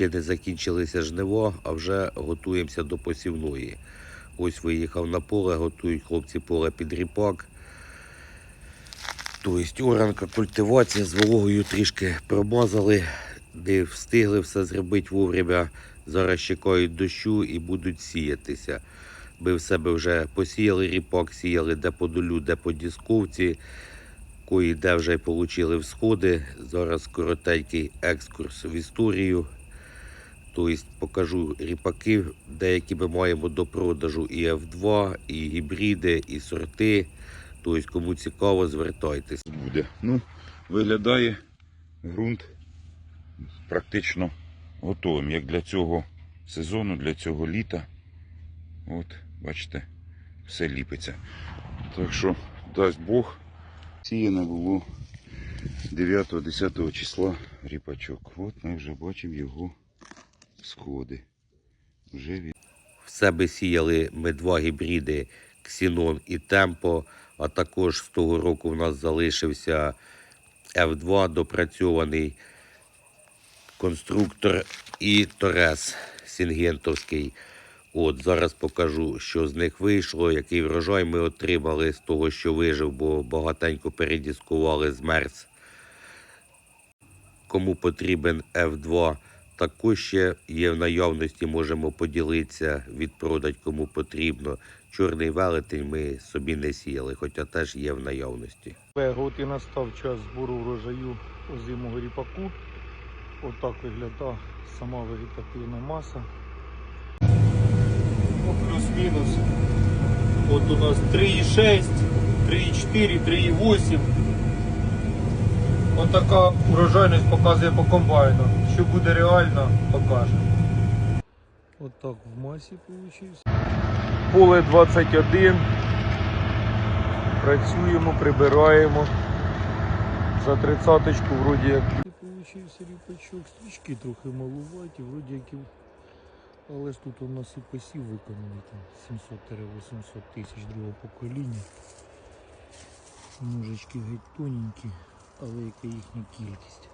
ще не закінчилися жниво, а вже готуємося до посівної. Ось виїхав на поле, готують хлопці поле під ріпак. Тобто оранка, культивація з вологою трішки промазали, не встигли все зробити вовремя. Зараз чекають дощу і будуть сіятися. Ми в себе вже посіяли ріпак, сіяли де по долю, де по дісковці, кої де вже й отримали всходи. Зараз коротенький екскурс в історію. Тобто покажу ріпаки, деякі ми маємо до продажу і F2, і гібриди, і сорти. Тобто, кому цікаво, звертайтесь. буде. Ну, виглядає ґрунт практично готовим, як для цього сезону, для цього літа. От, бачите, все ліпиться. Так що, дасть Бог, сіяне було 9-10 числа ріпачок. От ми вже бачимо його сходи. Вже від... В себе сіяли ми два гібриди Ксінон і Темпо, а також з того року в нас залишився F2 допрацьований конструктор і Торес Сінгентовський. От зараз покажу, що з них вийшло, який врожай ми отримали з того, що вижив, бо багатенько передіскували з мерз. Кому потрібен F2, також ще є в наявності, можемо поділитися, відпродати кому потрібно. Чорний велетень ми собі не сіяли, хоча теж є в наявності. От і настав час збору врожаю озимого ріпаку. Отак виглядає сама вегетативна маса. Ну, плюс-мінус. От у нас 3,6, 3,4, 3,8. Отака урожайність показує по комбайну. Що буде реально, покаже. Отак в масі вийшло. Поле 21. Працюємо, прибираємо. За тридцяточку вроді як. Получився ріпачок, стрічки трохи малуваті, вроді як і. Але ж тут у нас і посів виконаний там 700-800 тисяч другого покоління. Ножички геть тоненькі, яка їхня кількість.